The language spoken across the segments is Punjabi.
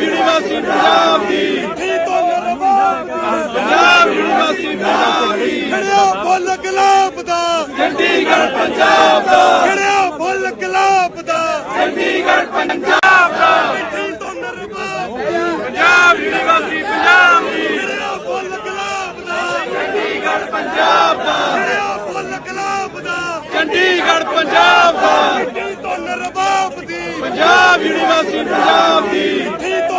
ਯੂਨੀਵਰਸਿਟੀ ਪੰਜਾਬ ਦੀ। ਮਿੱਠੀ ਤੋਂ ਨਰਵਾ ਪੰਜਾਬ ਯੂਨੀਵਰਸਿਟੀ ਪੰਜਾਬ ਦੀ। ਖੜਿਆ ਫੁੱਲ ਗੁਲਾਬ ਦਾ। ਚੰਡੀਗੜ੍ਹ ਪੰਜਾਬ ਦਾ। ਖੜਿਆ ਫੁੱਲ ਗੁਲਾਬ ਦਾ। ਚੰਡੀਗੜ੍ਹ ਪੰਜਾਬ ਦਾ। ਮਿੱਠੀ ਤੋਂ ਨਰਵਾ ਪੰਜਾਬ ਯੂਨੀਵਰਸਿਟੀ ਪੰਜਾਬ ਦੀ। ਖੜਿਆ ਫੁੱਲ ਗੁਲਾਬ ਦਾ। ਚੰਡੀਗੜ੍ਹ ਪੰਜਾਬ ਦਾ। ਖੜਿਆ ਫੁੱਲ ਗੁਲਾਬ ਦਾ। ਚੰਡੀਗੜ੍ਹ ਪੰਜਾਬ ਦਾ। ਮਿੱਠੀ ਤੋਂ ਨਰਵਾਬ ਦੀ। ਪੰਜਾਬ ਯੂਨੀਵਰਸਿਟੀ ਪੰਜਾਬ ਦੀ। ਨਰਵਾਬ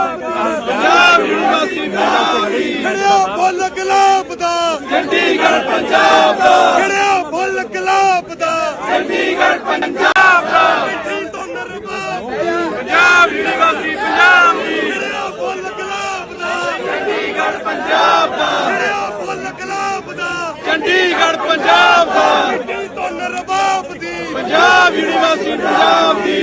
ਪੰਜਾਬ ਯੂਨੀਵਰਸਿਟੀ ਪੰਜਾਬ ਦੀ ਖੜਿਆ ਫੁੱਲ ਗੁਲਾਬ ਦਾ। ਚੰਡੀਗੜ੍ਹ ਪੰਜਾਬ ਦਾ। ਖੜਿਆ ਫੁੱਲ ਗੁਲਾਬ ਦਾ। ਚੰਡੀਗੜ੍ਹ ਪੰਜਾਬ ਦਾ। ਮਿੱਠੀ ਤੋਂ ਨਰਵਾਬ ਪੰਜਾਬ ਯੂਨੀਵਰਸਿਟੀ ਪੰਜਾਬ ਦੀ। ਖੜਿਆ ਫੁੱਲ ਗੁਲਾਬ ਦਾ। ਚੰਡੀਗੜ੍ਹ ਪੰਜਾਬ ਦਾ। ਖੜਿਆ ਫੁੱਲ ਗੁਲਾਬ ਦਾ। ਚੰਡੀਗੜ੍ਹ ਪੰਜਾਬ ਦਾ। ਮਿੱਠੀ ਤੋਂ ਨਰਵਾਬ ਦੀ। ਪੰਜਾਬ ਯੂਨੀਵਰਸਿਟੀ ਪੰਜਾਬ ਦੀ।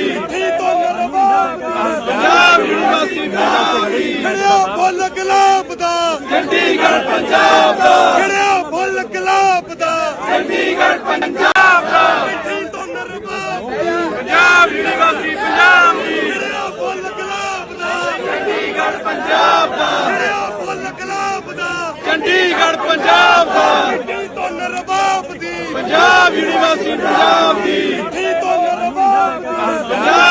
ਪੰਜਾਬ ਯੂਨੀਵਰਸਿਟੀ ਪੰਜਾਬ ਦੀ ਖੜਿਆ ਫੁੱਲ ਗੁਲਾਬ ਦਾ। ਚੰਡੀਗੜ੍ਹ ਪੰਜਾਬ ਦਾ। ਖੜਿਆ ਫੁੱਲ ਗੁਲਾਬ ਦਾ। ਚੰਡੀਗੜ੍ਹ ਪੰਜਾਬ ਦਾ। ਮਿੱਠੀ ਤੋਂ ਨਰਵਾਬ ਪੰਜਾਬ ਯੂਨੀਵਰਸਿਟੀ ਪੰਜਾਬ ਦੀ। ਖੜਿਆ ਫੁੱਲ ਗੁਲਾਬ ਦਾ। ਚੰਡੀਗੜ੍ਹ ਪੰਜਾਬ ਦਾ। ਖੜਿਆ ਫੁੱਲ ਗੁਲਾਬ ਦਾ। ਚੰਡੀਗੜ੍ਹ ਪੰਜਾਬ ਦਾ। ਮਿੱਠੀ ਤੋਂ ਨਰਵਾਬ ਦੀ। ਪੰਜਾਬ ਯੂਨੀਵਰਸਿਟੀ ਪੰਜਾਬ ਦੀ।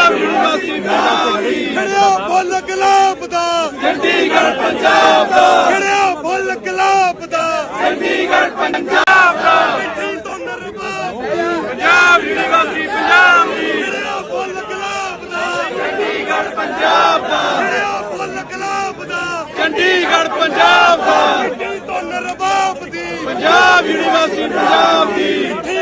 ਪੰਜਾਬ ਯੂਨੀਵਰਸਿਟੀ ਪੰਜਾਬ ਦੀ ਖੜਿਆ ਫੁੱਲ ਗੁਲਾਬ ਦਾ। ਚੰਡੀਗੜ੍ਹ ਪੰਜਾਬ ਦਾ। ਖੜਿਆ ਫੁੱਲ ਗੁਲਾਬ ਦਾ। ਚੰਡੀਗੜ੍ਹ ਪੰਜਾਬ ਦਾ। ਮਿੱਠੀ ਤੋਂ ਨਰਵਾਬ ਪੰਜਾਬ ਯੂਨੀਵਰਸਿਟੀ ਪੰਜਾਬ ਦੀ। ਖੜਿਆ ਫੁੱਲ ਗੁਲਾਬ ਦਾ। ਚੰਡੀਗੜ੍ਹ ਪੰਜਾਬ ਦਾ। ਖੜਿਆ ਫੁੱਲ ਗੁਲਾਬ ਦਾ। ਚੰਡੀਗੜ੍ਹ ਪੰਜਾਬ ਦਾ। ਮਿੱਠੀ ਤੋਂ ਨਰਵਾਬ ਦੀ। ਪੰਜਾਬ ਯੂਨੀਵਰਸਿਟੀ ਪੰਜਾਬ ਦੀ।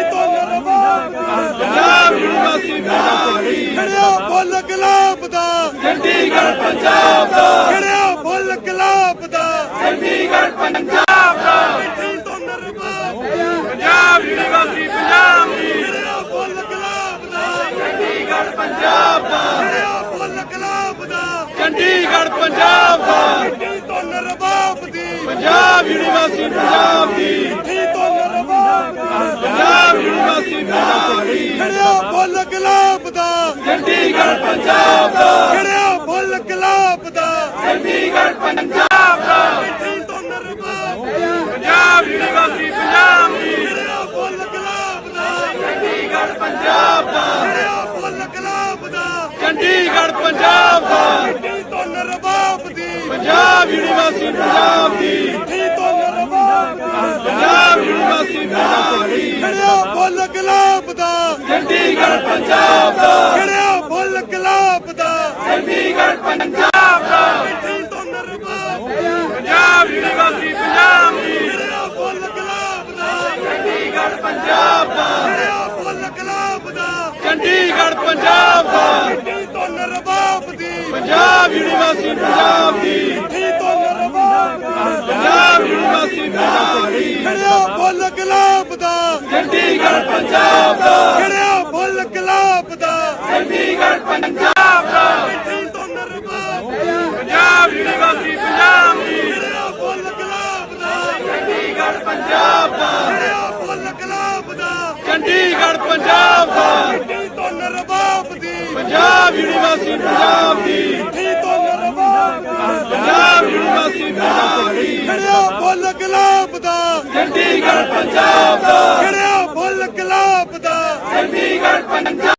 ਪੰਜਾਬ ਯੂਨੀਵਰਸਿਟੀ ਪੰਜਾਬ ਦੀ ਖੜਿਆ ਫੁੱਲ ਗੁਲਾਬ ਦਾ। ਚੰਡੀਗੜ੍ਹ ਪੰਜਾਬ ਦਾ। ਖੜਿਆ ਫੁੱਲ ਗੁਲਾਬ ਦਾ। ਚੰਡੀਗੜ੍ਹ ਪੰਜਾਬ ਦਾ। ਮਿੱਠੀ ਤੋਂ ਨਰਵਾਬ ਪੰਜਾਬ ਯੂਨੀਵਰਸਿਟੀ ਪੰਜਾਬ ਦੀ। ਖੜਿਆ ਫੁੱਲ ਗੁਲਾਬ ਦਾ। ਚੰਡੀਗੜ੍ਹ ਪੰਜਾਬ ਦਾ। ਖੜਿਆ ਫੁੱਲ ਗੁਲਾਬ ਦਾ। ਚੰਡੀਗੜ੍ਹ ਪੰਜਾਬ ਦਾ। ਮਿੱਠੀ ਤੋਂ ਨਰਵਾਬ ਦੀ। ਪੰਜਾਬ ਯੂਨੀਵਰਸਿਟੀ ਪੰਜਾਬ ਦੀ ਮਿੱਠੀ ਤੋਂ ਨਰਵਾਬ ਪੰਜਾਬ ਯੂਨੀਵਰਸਿਟੀ ਪੰਜਾਬ ਦੀ ਖੜਿਆ ਫੁੱਲ ਗੁਲਾਬ ਦਾ ਚੰਡੀਗੜ੍ਹ ਪੰਜਾਬ ਦਾ। ਖੜਿਆ ਫੁੱਲ ਗੁਲਾਬ ਦਾ। ਚੰਡੀਗੜ੍ਹ ਪੰਜਾਬ ਦਾ। ਮਿੱਠੀ ਤੋਂ ਨਰਵਾਬ ਪੰਜਾਬ ਯੂਨੀਵਰਸਿਟੀ ਪੰਜਾਬ ਦੀ। ਖੜਿਆ ਫੁੱਲ ਗੁਲਾਬ ਦਾ। ਚੰਡੀਗੜ੍ਹ ਪੰਜਾਬ ਦਾ। ਖੜਿਆ ਫੁੱਲ ਗੁਲਾਬ ਦਾ। ਚੰਡੀਗੜ੍ਹ ਪੰਜਾਬ ਦਾ। ਮਿੱਠੀ ਤੋਂ ਨਰਵਾਬ ਦੀ। ਪੰਜਾਬ ਯੂਨੀਵਰਸਿਟੀ ਪੰਜਾਬ ਦੀ। ਮਿੱਠੀ ਤੋਂ ਨਰਵਾਬ ਪੰਜਾਬ ਯੂਨੀਵਰਸਿਟੀ ਪੰਜਾਬ ਦੀ। ਖੜਿਆ ਫੁੱਲ ਗੁਲਾਬ ਦਾ। ਚੰਡੀਗੜ੍ਹ ਪੰਜਾਬ ਦਾ ਖੜਿਆ ਫੁੱਲ ਗੁਲਾਬ ਦਾ ਚੰਡੀਗੜ੍ਹ ਪੰਜਾਬ ਦਾ ਮਿੱਠੀ ਤੋਂ ਨਰਵਾਬ ਪੰਜਾਬ ਯੂਨੀਵਰਸਿਟੀ ਪੰਜਾਬ ਦੀ ਖੜਿਆ ਫੁੱਲ ਗੁਲਾਬ ਦਾ ਚੰਡੀਗੜ੍ਹ ਪੰਜਾਬ ਦਾ ਖੜਿਆ ਫੁੱਲ ਗੁਲਾਬ ਦਾ ਚੰਡੀਗੜ੍ਹ ਪੰਜਾਬ ਦਾ ਮਿੱਠੀ ਤੋਂ ਨਰਵਾਬ ਦੀ ਪੰਜਾਬ ਯੂਨੀਵਰਸਿਟੀ ਪੰਜਾਬ ਦੀ। ਮਿੱਠੀ ਤੋਂ ਨਰਵਾਬ ਪੰਜਾਬ ਯੂਨੀਵਰਸਿਟੀ ਪੰਜਾਬ ਦੀ। ਖੜਿਆ ਫੁੱਲ ਗੁਲਾਬ ਦਾ। ਚੰਡੀਗੜ੍ਹ ਪੰਜਾਬ ਦਾ। ਖੜਿਆ ਫੁੱਲ ਗੁਲਾਬ ਦਾ। ਚੰਡੀਗੜ੍ਹ ਪੰਜਾਬ ਦਾ। ਮਿੱਠੀ ਤੋਂ ਨਰਵਾਬ ਪੰਜਾਬ ਯੂਨੀਵਰਸਿਟੀ ਪੰਜਾਬ ਦੀ। ਖੜਿਆ ਫੁੱਲ ਗੁਲਾਬ ਦਾ। ਚੰਡੀਗੜ੍ਹ ਪੰਜਾਬ ਦਾ। ਖੜਿਆ ਫੁੱਲ ਗੁਲਾਬ ਦਾ। ਚੰਡੀਗੜ੍ਹ ਪੰਜਾਬ ਦਾ। ਮਿੱਠੀ ਤੋਂ ਨਰਵਾਬ ਦੀ। ਪੰਜਾਬ ਯੂਨੀਵਰਸਿਟੀ ਪੰਜਾਬ ਦੀ ਮਿੱਠੀ ਤੋਂ ਨਰਵਾਬ ਪੰਜਾਬ ਯੂਨੀਵਰਸਿਟੀ ਪੰਜਾਬ ਦੀ ਖੜਿਆ ਫੁੱਲ ਗੁਲਾਬ ਦਾ। ਚੰਡੀਗੜ੍ਹ ਪੰਜਾਬ ਦਾ। ਖੜਿਆ ਫੁੱਲ ਗੁਲਾਬ ਦਾ। ਚੰਡੀਗੜ੍ਹ ਪੰਜਾਬ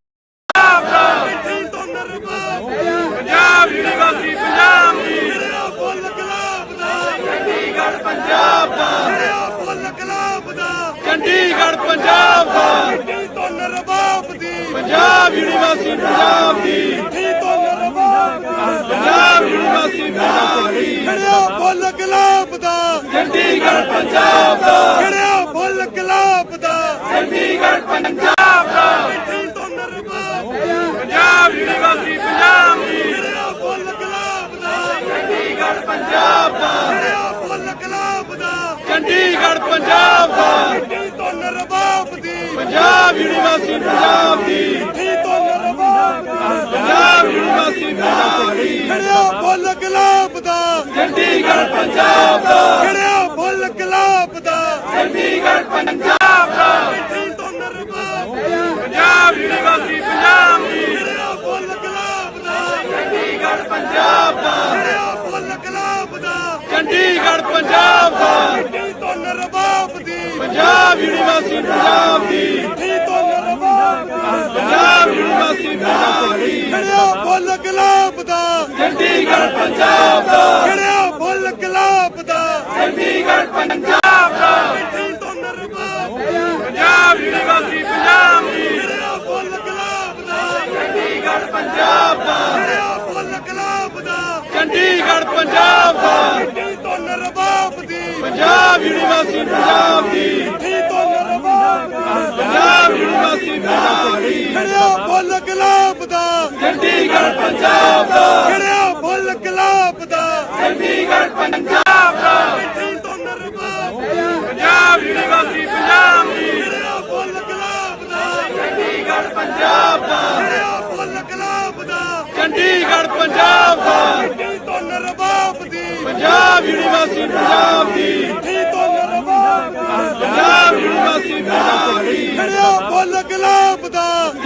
ਪੰਜਾਬ ਯੂਨੀਵਰਸਿਟੀ ਪੰਜਾਬ ਦੀ। ਖੜਿਆ ਫੁੱਲ ਗੁਲਾਬ ਦਾ। ਚੰਡੀਗੜ੍ਹ ਪੰਜਾਬ ਦਾ। ਖੜਿਆ ਫੁੱਲ ਗੁਲਾਬ ਦਾ। ਚੰਡੀਗੜ੍ਹ ਪੰਜਾਬ ਦਾ। ਮਿੱਠੀ ਤੋਂ ਨਰਵਾਬ ਦੀ। ਪੰਜਾਬ ਯੂਨੀਵਰਸਿਟੀ ਪੰਜਾਬ ਦੀ। ਪੰਜਾਬ ਯੂਨੀਵਰਸਿਟੀ ਪੰਜਾਬ ਦੀ ਖੜਿਆ ਫੁੱਲ ਗੁਲਾਬ ਦਾ। ਚੰਡੀਗੜ੍ਹ ਪੰਜਾਬ ਦਾ। ਖੜਿਆ ਫੁੱਲ ਗੁਲਾਬ ਦਾ। ਚੰਡੀਗੜ੍ਹ ਪੰਜਾਬ ਦਾ। ਮਿੱਠੀ ਤੋਂ ਨਰਵਾਬ ਪੰਜਾਬ ਯੂਨੀਵਰਸਿਟੀ ਪੰਜਾਬ ਦੀ। ਖੜਿਆ ਫੁੱਲ ਗੁਲਾਬ ਦਾ। ਚੰਡੀਗੜ੍ਹ ਪੰਜਾਬ ਦਾ। ਖੜਿਆ ਫੁੱਲ ਗੁਲਾਬ ਦਾ। ਚੰਡੀਗੜ੍ਹ ਪੰਜਾਬ ਦਾ। ਮਿੱਠੀ ਤੋਂ ਨਰਵਾਬ ਦੀ। ਪੰਜਾਬ ਯੂਨੀਵਰਸਿਟੀ ਪੰਜਾਬ ਦੀ। ਪੰਜਾਬ ਯੂਨੀਵਰਸਿਟੀ ਖੜਿਆ ਬੁੱਲ ਗਲਾਬ ਦਾ। ਚੰਡੀਗੜ੍ਹ ਪੰਜਾਬ ਦਾ। ਖੜਿਆ ਬੁੱਲ ਗਲਾਬ ਦਾ। ਚੰਡੀਗੜ੍ਹ ਪੰਜਾਬ ਦਾ। ਮਿੱਠੀ ਤੋਂ ਨਰਮਾ ਪੰਜਾਬ ਯੂਨੀਵਰਸਿਟੀ ਪੰਜਾਬ ਦੀ। ਖੜਿਆ ਬੁੱਲ ਗਲਾਬ ਦਾ। ਚੰਡੀਗੜ੍ਹ ਪੰਜਾਬ ਦਾ। ਖੜਿਆ ਬੁੱਲ ਗਲਾਬ ਦਾ। ਚੰਡੀਗੜ੍ਹ ਪੰਜਾਬ ਦਾ। ਮਿੱਠੀ ਤੋਂ ਨਰਮਾ ਦੀ। ਪੰਜਾਬ ਯੂਨੀਵਰਸਿਟੀ ਪੰਜਾਬ ਦੀ। ਮਿੱਠੀ ਤੋਂ ਨਰਮਾ ਪੰਜਾਬ ਯੂਨੀਵਰਸਿਟੀ ਪੰਜਾਬ ਦੀ ਖੜਿਆ ਫੁੱਲ ਗੁਲਾਬ ਦਾ। ਚੰਡੀਗੜ੍ਹ ਪੰਜਾਬ ਦਾ। ਖੜਿਆ ਫੁੱਲ ਗੁਲਾਬ ਦਾ। ਚੰਡੀਗੜ੍ਹ ਪੰਜਾਬ ਦਾ। ਮਿੱਟੀ ਤੋਂ ਦੀ ਪੰਜਾਬ ਯੂਨੀਵਰਸਿਟੀ ਪੰਜਾਬ ਦੀ। ਖੜਿਆ ਫੁੱਲ ਗੁਲਾਬ ਦਾ। ਚੰਡੀਗੜ੍ਹ ਪੰਜਾਬ ਦਾ। ਖੜਿਆ ਫੁੱਲ ਗੁਲਾਬ ਦਾ। ਚੰਡੀਗੜ੍ਹ ਪੰਜਾਬ ਦਾ। ਮਿੱਟੀ ਤੋਂ ਨਰਬਾਬ ਦੀ। ਪੰਜਾਬ ਯੂਨੀਵਰਸਿਟੀ ਪੰਜਾਬ ਦੀ ਮਿੱਟੀ ਤੋਂ ਨਰਬਾਬ ਦੀ ਪੰਜਾਬ ਯੂਨੀਵਰਸਿਟੀ ਪੰਜਾਬ ਦੀ ਖੜਿਆ ਫੁੱਲ ਗੁਲਾਬ ਦਾ। ਚੰਡੀਗੜ੍ਹ ਪੰਜਾਬ ਦਾ। ਖੜਿਆ ਫੁੱਲ ਗੁਲਾਬ ਦਾ। ਚੰਡੀਗੜ੍ਹ ਪੰਜਾਬ ਦਾ। ਮਿੱਟੀ ਤੋਂ ਨਰਬਾਬ ਦੀ ਪੰਜਾਬ ਯੂਨੀਵਰਸਿਟੀ ਪੰਜਾਬ ਦੀ। ਖੜਿਆ ਫੁੱਲ ਗੁਲਾਬ ਦਾ। ਚੰਡੀਗੜ੍ਹ ਪੰਜਾਬ ਦਾ। ਖੜਿਆ ਫੁੱਲ ਗੁਲਾਬ ਦਾ। ਚੰਡੀਗੜ੍ਹ ਪੰਜਾਬ ਦਾ ਮਿੱਟੀ ਤੋਂ ਨਰਬਾਬ ਦੀ ਪੰਜਾਬ ਯੂਨੀਵਰਸਿਟੀ ਪੰਜਾਬ ਦੀ ਮਿੱਟੀ ਤੋਂ ਨਰਬਾਬ ਦੀ ਪੰਜਾਬ ਯੂਨੀਵਰਸਿਟੀ ਪੰਜਾਬ ਦੀ ਖੜਿਆ ਫੁੱਲ ਗੁਲਾਬ ਦਾ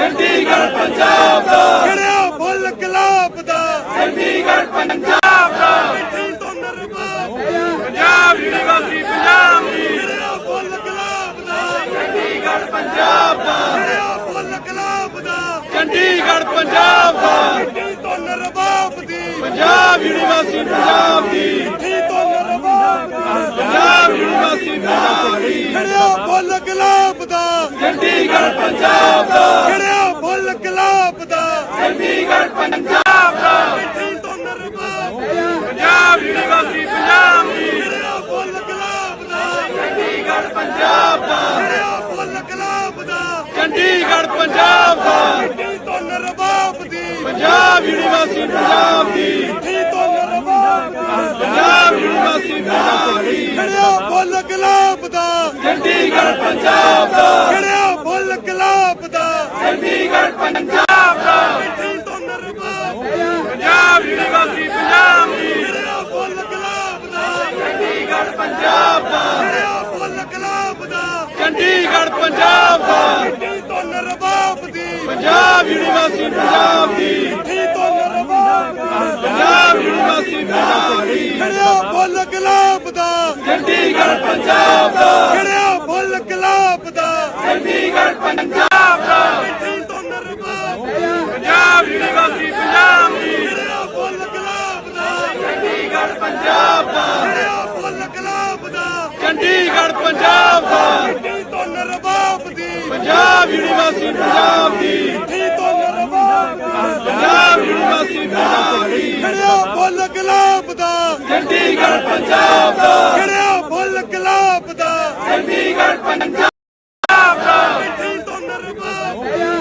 ਚੰਡੀਗੜ੍ਹ ਪੰਜਾਬ ਦਾ। ਖੜਿਆ ਫੁੱਲ ਗੁਲਾਬ ਦਾ। ਚੰਡੀਗੜ੍ਹ ਪੰਜਾਬ ਦਾ। ਮਿੱਟੀ ਤੋਂ ਦੀ ਪੰਜਾਬ ਯੂਨੀਵਰਸਿਟੀ ਪੰਜਾਬ ਦੀ। ਖੜਿਆ ਫੁੱਲ ਗੁਲਾਬ ਦਾ। ਚੰਡੀਗੜ੍ਹ ਪੰਜਾਬ ਦਾ। ਖੜਿਆ ਫੁੱਲ ਗੁਲਾਬ ਦਾ। ਚੰਡੀਗੜ੍ਹ ਪੰਜਾਬ ਦਾ। ਮਿੱਟੀ ਤੋਂ ਨਰਬਾਬ ਦੀ। ਪੰਜਾਬ ਯੂਨੀਵਰਸਿਟੀ ਪੰਜਾਬ ਦੀ ਮਿੱਟੀ ਤੋਂ ਨਰਬਾਬ ਦੀ ਪੰਜਾਬ ਯੂਨੀਵਰਸਿਟੀ ਪੰਜਾਬ ਦੀ ਖੜਿਆ ਫੁੱਲ ਗੁਲਾਬ ਦਾ ਚੰਡੀਗੜ੍ਹ ਪੰਜਾਬ ਦਾ ਖੜਿਆ ਫੁੱਲ ਗੁਲਾਬ ਦਾ ਚੰਡੀਗੜ੍ਹ ਪੰਜਾਬ ਦਾ ਮਿੱਟੀ ਤੋਂ ਨਰਬਾਬ ਦੀ ਪੰਜਾਬ ਯੂਨੀਵਰਸਿਟੀ ਪੰਜਾਬ ਦੀ ਖੜਿਆ ਫੁੱਲ ਗੁਲਾਬ ਦਾ ਚੰਡੀਗੜ੍ਹ ਪੰਜਾਬ ਦਾ ਖੜਿਆ ਫੁੱਲ ਗੁਲਾਬ ਦਾ ਚੰਡੀਗੜ੍ਹ ਪੰਜਾਬ ਦਾ ਮਿੱਟੀ ਤੋਂ ਨਰਬਾਬ ਦੀ ਪੰਜਾਬ ਯੂਨੀਵਰਸਿਟੀ ਪੰਜਾਬ ਦੀ। ਮਿੱਟੀ ਤੋਂ ਨਰਬਾਬ ਦੀ ਪੰਜਾਬ ਯੂਨੀਵਰਸਿਟੀ ਪੰਜਾਬ ਦੀ। ਖੜਿਆ ਫੁੱਲ ਗੁਲਾਬ ਦਾ। ਚੰਡੀਗੜ੍ਹ ਪੰਜਾਬ ਦਾ। ਖੜਿਆ ਫੁੱਲ ਗੁਲਾਬ ਦਾ। ਚੰਡੀਗੜ੍ਹ ਪੰਜਾਬ ਦਾ। ਮਿੱਟੀ ਤੋਂ ਨਰਬਾਬ ਦੀ ਪੰਜਾਬ ਯੂਨੀਵਰਸਿਟੀ ਪੰਜਾਬ ਦੀ। ਖੜਿਆ ਫੁੱਲ ਗੁਲਾਬ ਦਾ। ਚੰਡੀਗੜ੍ਹ ਪੰਜਾਬ ਦਾ ਖੜਿਆ ਫੁੱਲ ਗੁਲਾਬ ਦਾ ਚੰਡੀਗੜ੍ਹ ਪੰਜਾਬ ਦਾ। ਮਿੱਟੀ ਤੋਂ ਨਰਬਾਬ ਦੀ। ਪੰਜਾਬ ਯੂਨੀਵਰਸਿਟੀ ਪੰਜਾਬ ਦੀ। ਮਿੱਟੀ ਤੋਂ ਨਰਬਾਬ ਦੀ। ਪੰਜਾਬ ਯੂਨੀਵਰਸਿਟੀ ਪੰਜਾਬ ਦੀ। ਖੜਿਆ ਫੁੱਲ ਗੁਲਾਬ ਦਾ। ਚੰਡੀਗੜ੍ਹ ਪੰਜਾਬ ਦਾ। ਖੜਿਆ ਫੁੱਲ ਗੁਲਾਬ ਦਾ। ਚੰਡੀਗੜ੍ਹ ਪੰਜਾਬ ਦਾ। ਮਿੱਟੀ ਤੋਂ ਨਰਬਾਬ ਦੀ। ਪੰਜਾਬ ਯੂਨੀਵਰਸਿਟੀ ਪੰਜਾਬ ਦੀ। ਖੜਿਆ ਫੁੱਲ ਗੁਲਾਬ ਦਾ। ਚੰਡੀਗੜ੍ਹ ਪੰਜਾਬ ਦਾ। ਖੜਿਆ ਫੁੱਲ ਗੁਲਾਬ ਦਾ। ਚੰਡੀਗੜ੍ਹ ਪੰਜਾਬ ਦੀ। ਪੰਜਾਬ ਯੂਨੀਵਰਸਿਟੀ ਪੰਜਾਬ ਦੀ। ਪੰਜਾਬ ਯੂਨੀਵਰਸਿਟੀ ਪੰਜਾਬ ਦੀ। ਖੜਿਆ ਫੁੱਲ ਗੁਲਾਬ ਦਾ। ਚੰਡੀਗੜ੍ਹ ਪੰਜਾਬ ਦਾ। ਖੜਿਆ ਫੁੱਲ ਗੁਲਾਬ ਦਾ। ਚੰਡੀਗੜ੍ਹ ਪੰਜਾਬ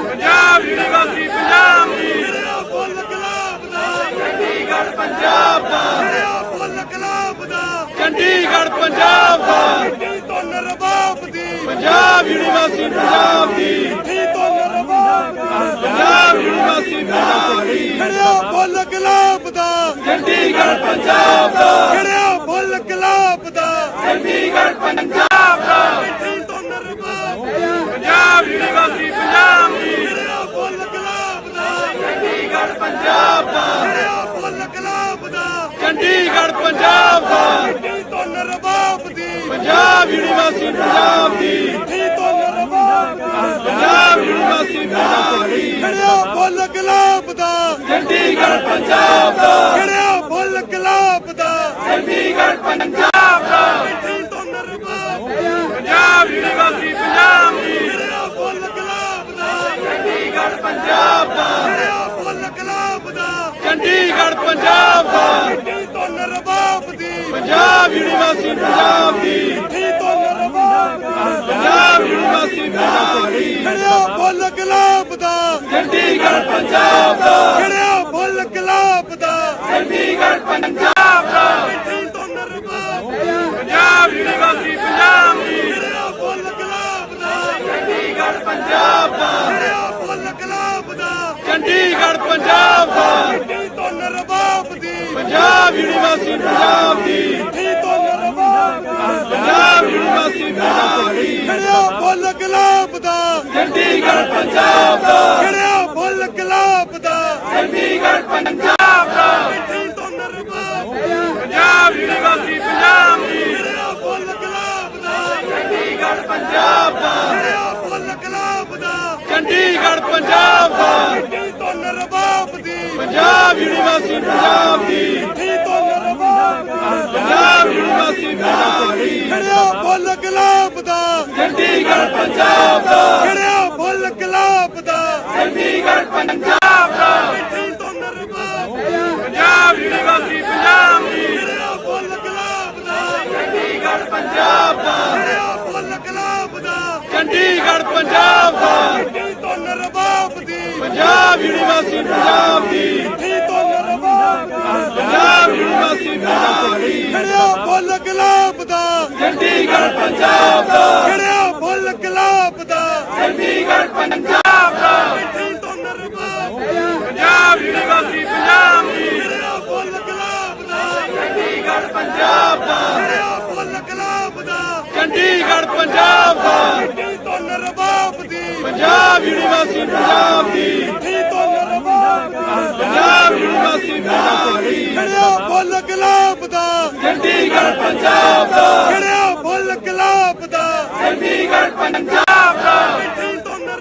ਪੰਜਾਬ ਯੂਨੀਵਰਸਿਟੀ ਪੰਜਾਬ ਦੀ। ਖੜਿਆ ਫੁੱਲ ਗੁਲਾਬ ਦਾ। ਚੰਡੀਗੜ੍ਹ ਪੰਜਾਬ ਦਾ। ਖੜਿਆ ਫੁੱਲ ਗੁਲਾਬ ਦਾ। ਚੰਡੀਗੜ੍ਹ ਪੰਜਾਬ ਦਾ। ਮਿੱਟੀ ਤੋਂ ਨਰਬਾਬ ਦੀ ਪੰਜਾਬ ਯੂਨੀਵਰਸਿਟੀ ਪੰਜਾਬ ਦੀ। ਮਿੱਟੀ ਤੋਂ ਨਰਬਾਬ ਦੀ ਪੰਜਾਬ ਯੂਨੀਵਰਸਿਟੀ ਪੰਜਾਬ ਦੀ। ਖੜਿਆ ਫੁੱਲ ਗੁਲਾਬ ਦਾ। ਚੰਡੀਗੜ੍ਹ ਪੰਜਾਬ ਦਾ। ਖੜਿਆ ਫੁੱਲ ਗੁਲਾਬ ਦਾ। ਚੰਡੀਗੜ੍ਹ ਪੰਜਾਬ ਦਾ। ਮਿੱਟੀ ਤੋਂ ਨਰਬਾਬ ਦੀ ਪੰਜਾਬ ਯੂਨੀਵਰਸਿਟੀ ਪੰਜਾਬ ਦੀ। ਖੜਿਆ ਫੁੱਲ ਗੁਲਾਬ ਦਾ। ਚੰਡੀਗੜ੍ਹ ਪੰਜਾਬ ਦਾ। ਖੜਿਆ ਫੁੱਲ ਗੁਲਾਬ ਦਾ। ਚੰਡੀਗੜ੍ਹ ਪੰਜਾਬ ਦੀ। ਪੰਜਾਬ ਯੂਨੀਵਰਸਿਟੀ ਪੰਜਾਬ ਦੀ। ਪੰਜਾਬ ਯੂਨੀਵਰਸਿਟੀ ਪੰਜਾਬ ਦੀ। ਖੜਿਆ ਫੁੱਲ ਗੁਲਾਬ ਦਾ। ਚੰਡੀਗੜ੍ਹ ਪੰਜਾਬ ਦਾ। ਖੜਿਆ ਫੁੱਲ ਗੁਲਾਬ ਦਾ। ਚੰਡੀਗੜ੍ਹ ਪੰਜਾਬ ਪੰਜਾਬ ਦਾ। ਮਿੱਟੀ ਤੋਂ ਨਰਬਾਬ ਦੀ। ਪੰਜਾਬ ਯੂਨੀਵਰਸਿਟੀ ਪੰਜਾਬ ਦੀ। ਮਿੱਟੀ ਤੋਂ ਨਰਬਾਬ ਦੀ। ਪੰਜਾਬ ਯੂਨੀਵਰਸਿਟੀ ਪੰਜਾਬ ਦੀ। ਖੜਿਆ ਬੁੱਲ ਗੁਲਾਬ ਦਾ। ਚੰਡੀਗੜ੍ਹ ਪੰਜਾਬ ਦਾ। ਖੜਿਆ ਬੁੱਲ ਗੁਲਾਬ ਦਾ। ਚੰਡੀਗੜ੍ਹ ਪੰਜਾਬ ਦਾ। ਮਿੱਟੀ ਤੋਂ ਨਰਬਾਬ ਪੰਜਾਬ ਯੂਨੀਵਰਸਿਟੀ ਪੰਜਾਬ ਦੀ। ਖੜਿਆ ਬੁੱਲ ਗੁਲਾਬ ਦਾ। ਚੰਡੀਗੜ੍ਹ ਪੰਜਾਬ ਦਾ। ਖੜਿਆ ਬੁੱਲ ਗੁਲਾਬ ਦਾ। ਚੰਡੀਗੜ੍ਹ ਪੰਜਾਬ ਯੂਨੀਵਰਸਿਟੀ ਪੰਜਾਬ ਦੀ। ਖੜਿਆ ਫੁੱਲ ਗੁਲਾਬ ਦਾ। ਚੰਡੀਗੜ੍ਹ ਪੰਜਾਬ ਦਾ। ਖੜਿਆ ਫੁੱਲ ਗੁਲਾਬ ਦਾ। ਚੰਡੀਗੜ੍ਹ ਪੰਜਾਬ ਦਾ। ਮਿੱਠੀ ਤੋਂ ਨਰਵਾਬ ਦਾ ਪੰਜਾਬ ਯੂਨੀਵਰਸਿਟੀ ਪੰਜਾਬ ਦੀ। ਖੜਿਆ ਫੁੱਲ ਗੁਲਾਬ ਦਾ। ਚੰਡੀਗੜ੍ਹ ਪੰਜਾਬ ਦਾ। ਖੜਿਆ ਫੁੱਲ ਗੁਲਾਬ ਦਾ। ਚੰਡੀਗੜ੍ਹ ਪੰਜਾਬ ਦਾ। ਮਿੱਠੀ ਤੋਂ ਨਰਵਾਬ ਦੀ। ਪੰਜਾਬ ਯੂਨੀਵਰਸਿਟੀ ਪੰਜਾਬ ਦੀ ਮਿੱਠੀ ਤੋਂ ਨਰਵਾਬ ਦਾ ਪੰਜਾਬ ਯੂਨੀਵਰਸਿਟੀ ਪੰਜਾਬ ਦੀ ਖੜਿਆ ਫੁੱਲ ਗੁਲਾਬ ਦਾ। ਚੰਡੀਗੜ੍ਹ ਪੰਜਾਬ ਦਾ। ਖੜਿਆ ਫੁੱਲ ਗੁਲਾਬ ਦਾ। ਚੰਡੀਗੜ੍ਹ ਪੰਜਾਬ ਦਾ। ਮਿੱਠੀ ਤੋਂ ਦਾ ਪੰਜਾਬ ਯੂਨੀਵਰਸਿਟੀ ਪੰਜਾਬ ਦੀ। ਖੜਿਆ ਫੁੱਲ ਗੁਲਾਬ ਦਾ। ਚੰਡੀਗੜ੍ਹ ਪੰਜਾਬ ਦਾ। ਖੜਿਆ ਫੁੱਲ ਗੁਲਾਬ ਦਾ। ਚੰਡੀਗੜ੍ਹ ਪੰਜਾਬ ਦਾ। ਮਿੱਠੀ ਤੋਂ ਨਰਵਾਬ ਦੀ। ਪੰਜਾਬ ਯੂਨੀਵਰਸਿਟੀ ਪੰਜਾਬ ਦੀ। ਮਿੱਠੀ ਤੋਂ ਨਰਵਾਬ ਦਾ ਪੰਜਾਬ ਯੂਨੀਵਰਸਿਟੀ ਪੰਜਾਬ ਦੀ ਖੜਿਆ ਫੁੱਲ ਗੁਲਾਬ ਦਾ ਚੰਡੀਗੜ੍ਹ ਪੰਜਾਬ ਦਾ। ਖੜਿਆ ਫੁੱਲ ਗੁਲਾਬ ਦਾ। ਚੰਡੀਗੜ੍ਹ ਪੰਜਾਬ ਦਾ। ਮਿੱਠੀ ਤੋਂ ਦਾ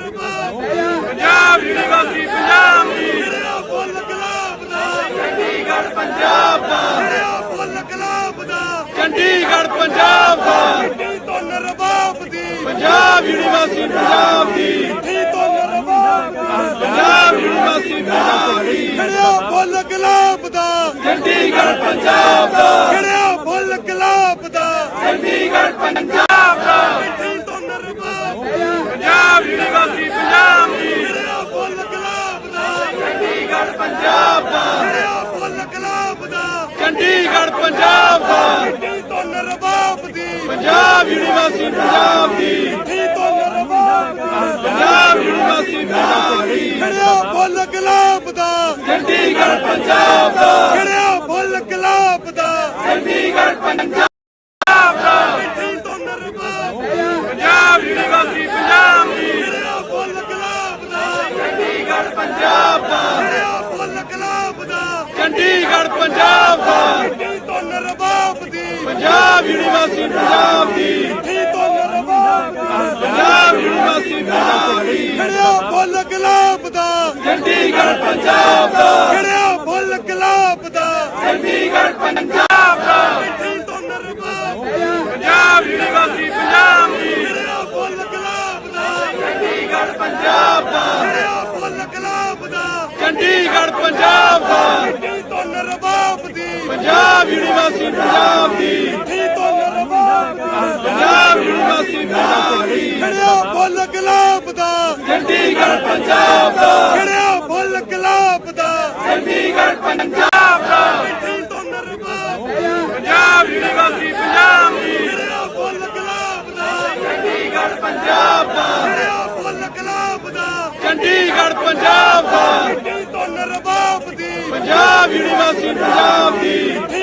ਪੰਜਾਬ ਯੂਨੀਵਰਸਿਟੀ ਪੰਜਾਬ ਦੀ। ਖੜਿਆ ਫੁੱਲ ਗੁਲਾਬ ਦਾ। ਚੰਡੀਗੜ੍ਹ ਪੰਜਾਬ ਦਾ। ਖੜਿਆ ਫੁੱਲ ਗੁਲਾਬ ਦਾ। ਚੰਡੀਗੜ੍ਹ ਪੰਜਾਬ ਦਾ। ਮਿੱਠੀ ਤੋਂ ਨਰਵਾਬ ਦੀ। ਪੰਜਾਬ ਯੂਨੀਵਰਸਿਟੀ ਪੰਜਾਬ ਦੀ। ਮਿੱਠੀ ਤੋਂ ਨਰਵਾਬ ਦਾ। ਪੰਜਾਬ ਯੂਨੀਵਰਸਿਟੀ ਪੰਜਾਬ ਦੀ। ਖੜਿਆ ਫੁੱਲ ਗੁਲਾਬ ਦਾ। ਚੰਡੀਗੜ੍ਹ ਪੰਜਾਬ ਦਾ ਖੜਿਆ ਫੁੱਲ ਗੁਲਾਬ ਦਾ ਚੰਡੀਗੜ੍ਹ ਪੰਜਾਬ ਦਾ ਮਿੱਠੀ ਤੋਂ ਨਰਵਾਬ ਦਾ ਪੰਜਾਬ ਯੂਨੀਵਰਸਿਟੀ ਪੰਜਾਬ ਦੀ ਖੜਿਆ ਫੁੱਲ ਗੁਲਾਬ ਦਾ ਚੰਡੀਗੜ੍ਹ ਪੰਜਾਬ ਦਾ ਖੜਿਆ ਫੁੱਲ ਗੁਲਾਬ ਦਾ ਚੰਡੀਗੜ੍ਹ ਪੰਜਾਬ ਦਾ ਮਿੱਠੀ ਤੋਂ ਨਰਵਾਬ ਦੀ ਪੰਜਾਬ ਯੂਨੀਵਰਸਿਟੀ ਪੰਜਾਬ ਦੀ। ਮਿੱਠੀ ਤੋਂ ਦਾ ਪੰਜਾਬ ਯੂਨੀਵਰਸਿਟੀ ਪੰਜਾਬ ਦੀ। ਖੜਿਆ ਫੁੱਲ ਗੁਲਾਬ ਦਾ। ਚੰਡੀਗੜ੍ਹ ਪੰਜਾਬ ਦਾ ਖੜਿਆ ਫੁੱਲ ਗੁਲਾਬ ਦਾ ਚੰਡੀਗੜ੍ਹ ਪੰਜਾਬ ਦਾ ਮਿੱਠੀ ਤੋਂ ਨਰਵਾਬ ਦਾ ਪੰਜਾਬ ਯੂਨੀਵਰਸਿਟੀ ਪੰਜਾਬ ਦੀ ਖੜਿਆ ਫੁੱਲ ਗੁਲਾਬ ਦਾ ਚੰਡੀਗੜ੍ਹ ਪੰਜਾਬ ਦਾ ਖੜਿਆ ਫੁੱਲ ਗੁਲਾਬ ਦਾ ਚੰਡੀਗੜ੍ਹ ਪੰਜਾਬ ਦਾ ਮਿੱਠੀ ਤੋਂ ਨਰਵਾਬ ਦੀ ਪੰਜਾਬ ਯੂਨੀਵਰਸਿਟੀ ਪੰਜਾਬ ਦੀ ਮਿੱਠੀ ਤੋਂ ਨਰਵਾਬ ਦਾ ਪੰਜਾਬ ਯੂਨੀਵਰਸਿਟੀ ਪੰਜਾਬ ਦੀ ਖੜਿਆ ਫੁੱਲ ਗੁਲਾਬ ਦਾ ਚੰਡੀਗੜ੍ਹ ਪੰਜਾਬ ਦਾ। ਖੜਿਆ ਫੁੱਲ ਗੁਲਾਬ ਦਾ? ਚੰਡੀਗੜ੍ਹ ਪੰਜਾਬ ਦਾ। ਮਿੱਠੀ ਤੋਂ ਦਾ ਪੰਜਾਬ ਯੂਨੀਵਰਸਿਟੀ ਪੰਜਾਬ ਦੀ। ਖੜਿਆ ਫੁੱਲ ਗੁਲਾਬ ਦਾ? ਚੰਡੀਗੜ੍ਹ ਪੰਜਾਬ ਦਾ। ਖੜਿਆ ਫੁੱਲ ਗੁਲਾਬ ਦਾ? ਚੰਡੀਗੜ੍ਹ ਪੰਜਾਬ ਦਾ। ਮਿੱਠੀ ਤੋਂ ਨਰਵਾਬ ਦੀ। ਪੰਜਾਬ ਯੂਨੀਵਰਸਿਟੀ ਪੰਜਾਬ ਦੀ। ਮਿੱਠੀ ਤੋਂ ਪੰਜਾਬ ਯੂਨੀਵਰਸਿਟੀ ਪੰਜਾਬ ਦੀ ਖੜਿਆ ਫੁੱਲ ਗੁਲਾਬ ਦਾ। ਚੰਡੀਗੜ੍ਹ ਪੰਜਾਬ ਦਾ। ਖੜਿਆ ਫੁੱਲ ਗੁਲਾਬ ਦਾ। ਚੰਡੀਗੜ੍ਹ ਪੰਜਾਬ ਦਾ। ਮਿੱਠੀ ਤੋਂ ਦਾ ਪੰਜਾਬ ਯੂਨੀਵਰਸਿਟੀ ਪੰਜਾਬ ਦੀ। ਖੜਿਆ ਫੁੱਲ ਗੁਲਾਬ ਦਾ। ਚੰਡੀਗੜ੍ਹ ਪੰਜਾਬ ਦਾ। ਖੜਿਆ ਫੁੱਲ ਗੁਲਾਬ ਦਾ। ਚੰਡੀਗੜ੍ਹ ਪੰਜਾਬ ਦਾ। ਮਿੱਠੀ ਤੋਂ ਨਰਵਾਬ ਦੀ। ਪੰਜਾਬ ਯੂਨੀਵਰਸਿਟੀ ਪੰਜਾਬ ਦਾ।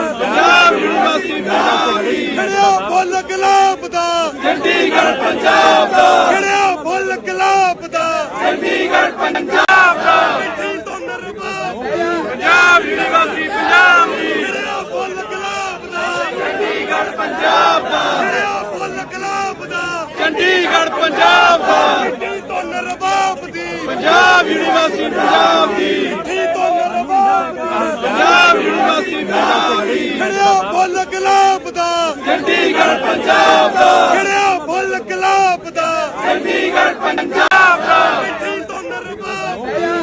ਪੰਜਾਬ ਯੂਨੀਵਰਸਿਟੀ ਪੰਜਾਬ ਦੀ ਖੜਿਆ ਫੁੱਲ ਗੁਲਾਬ ਦਾ। ਚੰਡੀਗੜ੍ਹ ਪੰਜਾਬ ਦਾ। ਖੜਿਆ ਫੁੱਲ ਗੁਲਾਬ ਦਾ। ਚੰਡੀਗੜ੍ਹ ਪੰਜਾਬ ਦਾ। ਮਿੱਠੀ ਤੋਂ ਦਾ ਪੰਜਾਬ ਯੂਨੀਵਰਸਿਟੀ ਪੰਜਾਬ ਦੀ। ਖੜਿਆ ਫੁੱਲ ਗੁਲਾਬ ਦਾ। ਚੰਡੀਗੜ੍ਹ ਪੰਜਾਬ ਦਾ। ਖੜਿਆ ਫੁੱਲ ਗੁਲਾਬ ਦਾ। ਚੰਡੀਗੜ੍ਹ ਪੰਜਾਬ ਦਾ। ਮਿੱਠੀ ਤੋਂ ਨਰਵਾਬ ਦੀ। ਪੰਜਾਬ ਯੂਨੀਵਰਸਿਟੀ ਪੰਜਾਬ ਦੀ। ਮਿੱਠੀ ਤੋਂ ਪੰਜਾਬ ਯੂਨੀਵਰਸਿਟੀ ਪੰਜਾਬ ਦੀ ਖੜਿਆ ਫੁੱਲ ਗੁਲਾਬ ਦਾ। ਚੰਡੀਗੜ੍ਹ ਪੰਜਾਬ ਦਾ। ਖੜਿਆ ਫੁੱਲ ਗੁਲਾਬ ਦਾ। ਚੰਡੀਗੜ੍ਹ ਪੰਜਾਬ ਦਾ। ਮਿੱਠੀ ਤੋਂ ਦਾ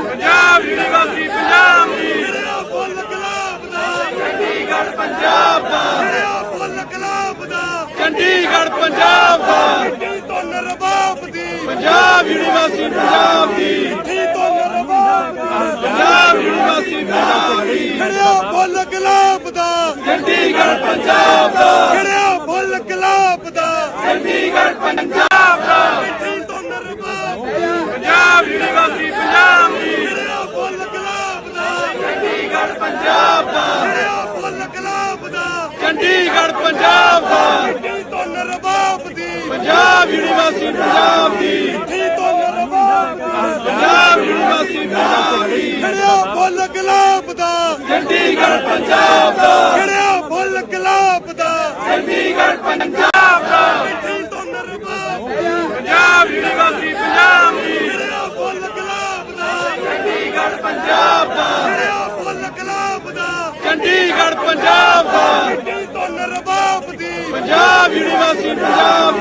ਪੰਜਾਬ ਯੂਨੀਵਰਸਿਟੀ ਪੰਜਾਬ ਦੀ। ਖੜਿਆ ਫੁੱਲ ਗੁਲਾਬ ਦਾ। ਚੰਡੀਗੜ੍ਹ ਪੰਜਾਬ ਦਾ। ਖੜਿਆ ਫੁੱਲ ਗੁਲਾਬ ਦਾ। ਚੰਡੀਗੜ੍ਹ ਪੰਜਾਬ ਦਾ। ਮਿੱਠੀ ਤੋਂ ਨਰਵਾਬ ਦੀ ਪੰਜਾਬ ਯੂਨੀਵਰਸਿਟੀ ਪੰਜਾਬ ਦਾ। ਪੰਜਾਬ ਯੂਨੀਵਰਸਿਟੀ ਪੰਜਾਬ ਖੜਿਆ ਫੁੱਲ ਗੁਲਾਬ ਦਾ। ਚੰਡੀਗੜ੍ਹ ਪੰਜਾਬ ਦਾ। ਖੜਿਆ ਫੁੱਲ ਗੁਲਾਬ ਦਾ। ਚੰਡੀਗੜ੍ਹ ਪੰਜਾਬ ਦਾ। ਮਿੱਠੀ ਤੋਂ ਦਾ ਪੰਜਾਬ ਯੂਨੀਵਰਸਿਟੀ ਪੰਜਾਬ ਦੀ। ਖੜਿਆ ਫੁੱਲ ਗੁਲਾਬ ਦਾ। ਚੰਡੀਗੜ੍ਹ ਪੰਜਾਬ ਦਾ। ਖੜਿਆ ਫੁੱਲ ਗੁਲਾਬ ਦਾ। ਚੰਡੀਗੜ੍ਹ ਪੰਜਾਬ ਦਾ। ਚੰਡੀਗੜ੍ਹ ਪੰਜਾਬ ਦਾ। ਖੜਿਆ ਫੁੱਲ ਗੁਲਾਬ ਦਾ। ਚੰਡੀਗੜ੍ਹ ਪੰਜਾਬ ਦਾ। ਮਿੱਠੀ ਤੋਂ ਨਰਮਾ। ਪੰਜਾਬ ਯੂਨੀਵਰਸਿਟੀ ਪੰਜਾਬ ਦੀ। ਖੜਿਆ ਫੁੱਲ ਗੁਲਾਬ ਦਾ। ਚੰਡੀਗੜ੍ਹ ਪੰਜਾਬ ਦਾ। ਖੜਿਆ ਫੁੱਲ ਗੁਲਾਬ ਦਾ। ਚੰਡੀਗੜ੍ਹ ਪੰਜਾਬ ਦਾ। ਮਿੱਠੀ ਤੋਂ ਨਰਮਾ ਦੀ। ਪੰਜਾਬ ਯੂਨੀਵਰਸਿਟੀ ਪੰਜਾਬ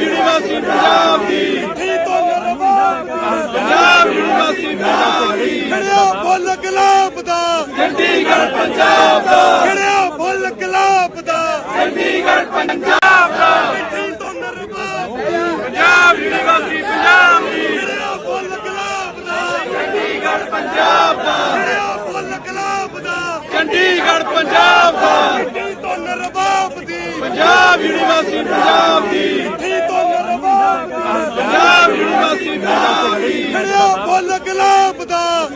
ਯੂਨੀਵਰਸਿਟੀ ਪੰਜਾਬ ਦੀ। ਮਿੱਟੀ ਤੋਂ ਨਰਬਾਬ ਦੀ ਪੰਜਾਬ ਯੂਨੀਵਰਸਿਟੀ ਪੰਜਾਬ ਦੀ। ਖੜਿਆ ਫੁੱਲ ਗੁਲਾਬ ਦਾ। ਚੰਡੀਗੜ੍ਹ ਪੰਜਾਬ ਦਾ। ਖੜਿਆ ਫੁੱਲ ਗੁਲਾਬ ਦਾ। ਚੰਡੀਗੜ੍ਹ ਪੰਜਾਬ ਦਾ। ਮਿੱਟੀ ਤੋਂ ਨਰਬਾਬ ਦੀ ਪੰਜਾਬ ਯੂਨੀਵਰਸਿਟੀ ਪੰਜਾਬ ਦੀ। ਖੜਿਆ ਫੁੱਲ ਗੁਲਾਬ ਦਾ। ਚੰਡੀਗੜ੍ਹ ਪੰਜਾਬ ਦਾ। ਖੜਿਆ ਫੁੱਲ ਗੁਲਾਬ ਦਾ। ਚੰਡੀਗੜ੍ਹ ਪੰਜਾਬ ਦਾ। ਤੋਂ ਨਰਬਾਬ ਦੀ। ਪੰਜਾਬ ਯੂਨੀਵਰਸਿਟੀ ਪੰਜਾਬ ਦੀ। ਠੀ ਤੋਂ ਨਰਬਾਬ ਪੰਜਾਬ ਯੂਨੀਵਰਸਿਟੀ ਪੰਜਾਬ ਦੀ। ਖੜਿਓ ਬੋਲ ਗਲਾਬ ਦਾ।